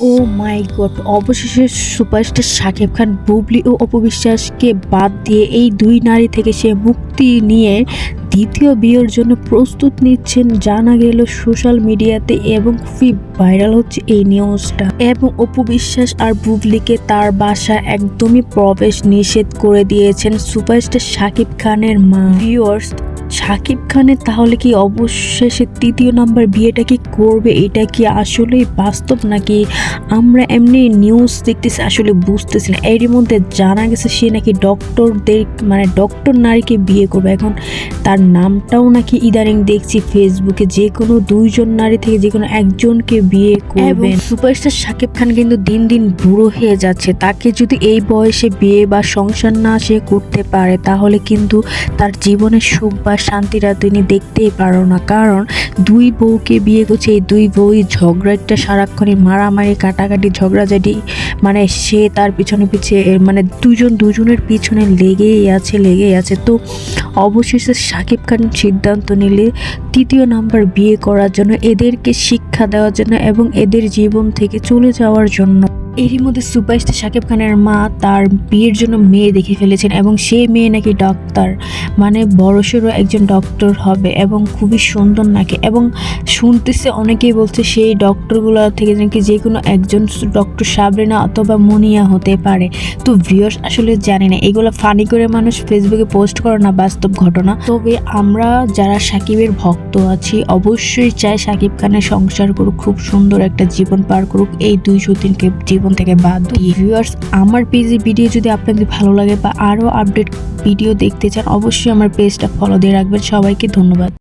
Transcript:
O my god, অবশেষে superstar Shakib Khan, Bubly ও অপবিশ্বাসকে বাদ দিয়ে এই দুই নারী থেকে সে মুক্তি নিয়ে দ্বিতীয় বিয়ের জন্য প্রস্তুত নিচ্ছেন জানা গেল সোশ্যাল মিডিয়াতে এবং খুবই ভাইরাল হচ্ছে এই নিউজটা। এবং অপু বিশ্বাস আর বুবলিকে তার বাসা একদমই প্রবেশ নিষেধ করে দিয়েছেন সুপারস্টার শাকিব খানের মা। ভিউয়ার্স শাকিব খানের তাহলে কি অবশেষে তৃতীয় নাম্বার বিয়েটা কি করবে? এটা কি আসলেই বাস্তব নাকি আমরা এমনি নিউজ দেখতেছি, আসলে বুঝতেছি না। এরই মধ্যে জানা গেছে সে নাকি ডক্টরদের মানে ডক্টর নারীকে বিয়ে করবে। এখন তার নামটাও নাকি ইদানিং দেখছি ফেসবুকে যে কোনো দুইজন নারী থেকে যে কোনো একজনকে বিয়ে করবে সুপারস্টার শাকিব খান কিন্তু দিন দিন বুড়ো হয়ে যাচ্ছে। তাকে যদি এই বয়সে বিয়ে বা সংসার না সে করতে পারে, তাহলে কিন্তু তার জীবনের সুখ বা শান্তিটা তিনি দেখতেই পারো না। কারণ দুই বউকে বিয়ে করছে, এই দুই বউই ঝগড়াটা সারাক্ষণই মারামারি, কাটাকাটি, ঝগড়াঝাটি মানে সে তার পিছনে পিছিয়ে মানে দুজন দুজনের পিছনে লেগেই আছে লেগেই আছে। তো অবশেষে শাকিব খান সিদ্ধান্ত নিলে তৃতীয় নাম্বার বিয়ে করার জন্য, এদেরকে শিক্ষা দেওয়ার জন্য এবং এদের জীবন থেকে চলে যাওয়ার জন্য। এরই মধ্যে সুপারস্টার শাকিব খানের মা তার বিয়ের জন্য মেয়ে দেখে ফেলেছেন এবং সে মেয়ে নাকি ডাক্তার। মানে বড়সড় একজন ডক্টর হবে এবং খুবই সুন্দর নাকি। এবং শুনতেছে অনেকেই বলছে সেই ডক্টরগুলো থেকে নাকি যে কোনো একজন ডক্টর সাবরিনা অথবা মুনিয়া হতে পারে। তো ভিউয়ার্স আসলে জানি না, এগুলো ফানি করে মানুষ ফেসবুকে পোস্ট করে না বাস্তব ঘটনা। তবে আমরা যারা সাকিবের ভক্ত আছি, অবশ্যই চাই সাকিব খানের সংসার করুক, খুব সুন্দর একটা জীবন পার করুক, এই দুই সতীনকে জীবন থেকে বাদ দিয়ে ভিউয়ার্স আমার পেজে ভিডিও যদি আপনাদের ভালো লাগে বা আরও আপডেট ভিডিও দেখতে চান অবশ্যই আমার পেজটা ফলো দিয়ে রাখবেন। সবাইকে ধন্যবাদ।